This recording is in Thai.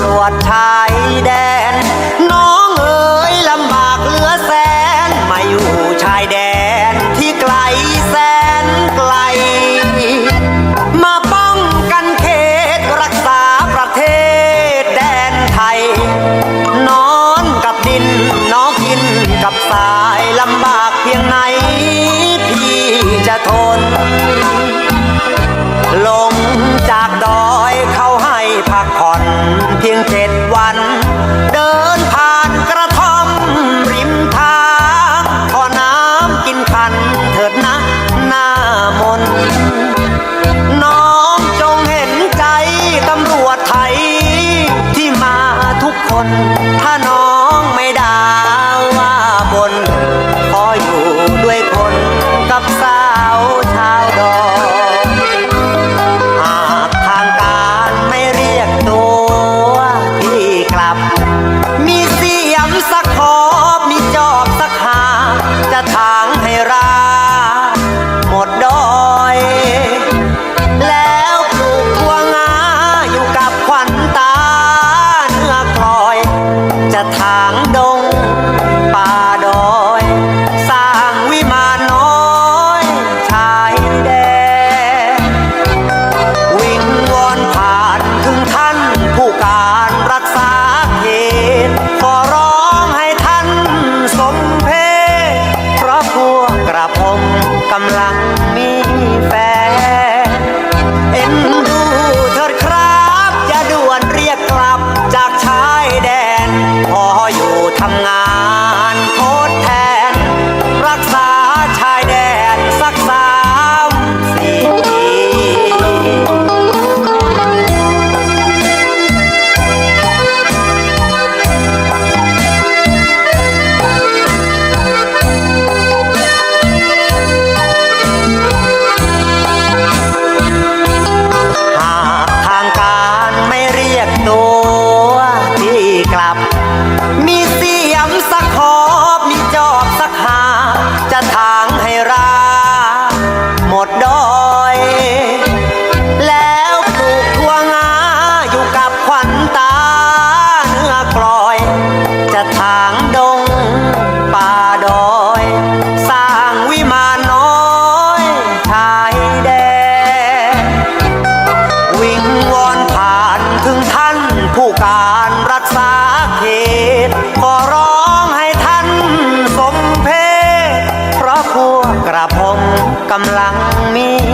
รวจชายแดน น้องเอ๋ยลำบากเหลือแสน มาอยู่ชายแดนที่ไกลแสนไกล มาป้องกันเขตรักษาประเทศแดนไทย นอนกับดินน้องกินกับสายลำบากเพียงไหน พี่จะทน ลง คนถ้านอน ผู้การรั จะทางให้รา หมดดอย แล้วปลูกทั่วงาอยู่กับขวัญตาเนื้อกลอย จะทางดงป่าดอย สร้างวิมานน้อยชายแดนวิงวอนผ่านถึงท่านผู้การ กำลังมี